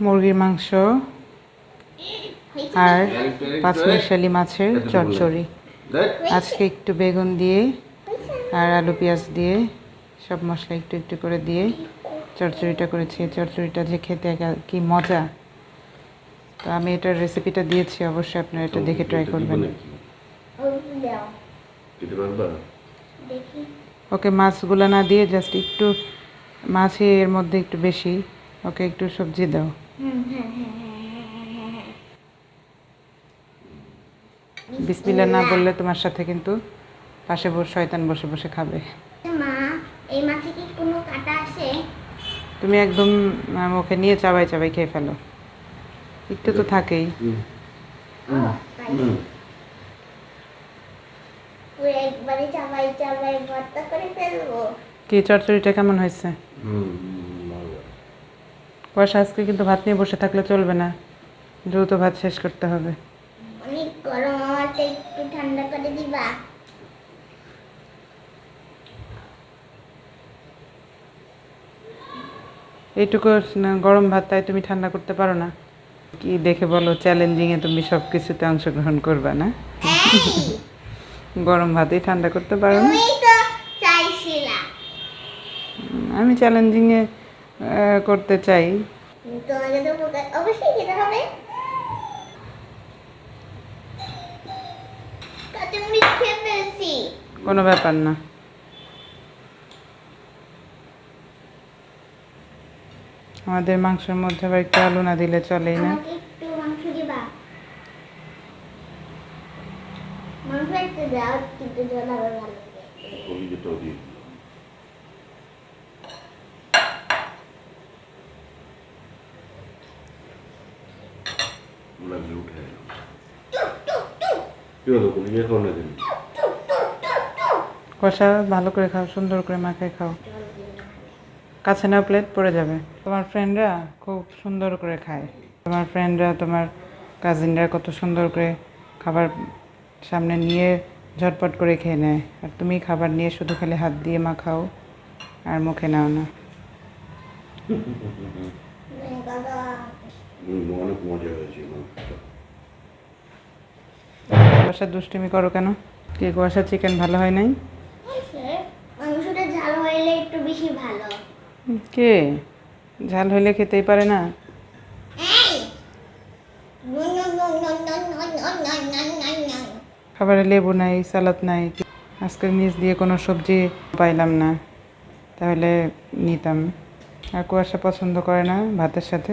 মুরগির মাংস আর পাঁচমিশালি মাছের চচ্চড়ি। আজকে একটু বেগুন দিয়ে আর আলু পেঁয়াজ দিয়ে সব মশলা একটু একটু করে দিয়ে চচ্চড়িটা করেছি। চচ্চড়িটা যে খেতে একা- কি মজা। তো আমি এটার রেসিপিটা দিয়েছি অবশ্যই আপনারা এটা দেখে ট্রাই করবেন। ওকে মাছগুলো না দিয়ে জাস্ট একটু মাছই এর মধ্যে একটু বেশি ওকে একটু সবজি দাও। হুম বিসমিল্লা না বললে তোমার সাথে কিন্তু পাশে বসে শয়তান বসে বসে খাবে। মা এই মাছে কি কোনো কাটা আছে তুমি একদম মুখে নিয়ে চাবাই চাবাই খেয়ে ফেলো। একটু তো থাকেই হুম ও, তাই। পুরো একবারে চাবাই চাবাই ভর্তা করে ফেলব। কি চচ্চড়িটা কেমন হয়েছে? হুম পয়সা আজকে কিন্তু ভাত নিয়ে বসে থাকলে চলবে না। দ্রুত ভাত শেষ করতে হবে। অনেক গরম আমারটা একটু ঠান্ডা করে দিবা। এইটুকু না- গরম ভাত তাই তুমি ঠান্ডা করতে পারো না। কি দেখে বলো চ্যালেঞ্জিংয়ে তুমি সব কিছুতে অংশগ্রহণ করবে না? গরম ভাতেই ঠান্ডা করতে পারো না। তুমি তো চাইছিলা। করতে চাই। কোনো ব্যাপার না। আমাদের মাংসের মধ্যে আবার একটু আলু না দিলে চলেই না আমাকে একটু মাংস দিবা না কষা ভালো করে খাও, সুন্দর করে মাখায় খাও। কাছে নাও প্লেট পড়ে যাবে। তোমার ফ্রেন্ডরা খুব সুন্দর করে খায়। তোমার ফ্রেন্ডরা তোমার কাজিনরা কত সুন্দর করে খাবার সামনে নিয়ে ঝটপট করে খেয়ে নেয়। আর তুমি খাবার নিয়ে শুধু খালি হাত দিয়ে মাখাও আর মুখে নাও না। কুয়াশা দুষ্টুমি করো কেন? কে কুয়াশা চিকেন ভালো হয় নাই? কে? ঝাল হইলে খেতেই পারে না। খাবারে লেবু নাই, সালাদ নাই আজকে নিজ দিয়ে কোনো সবজি পাইলাম না। তাহলে নিতাম। আর কুয়াশা পছন্দ করে না ভাতের সাথে।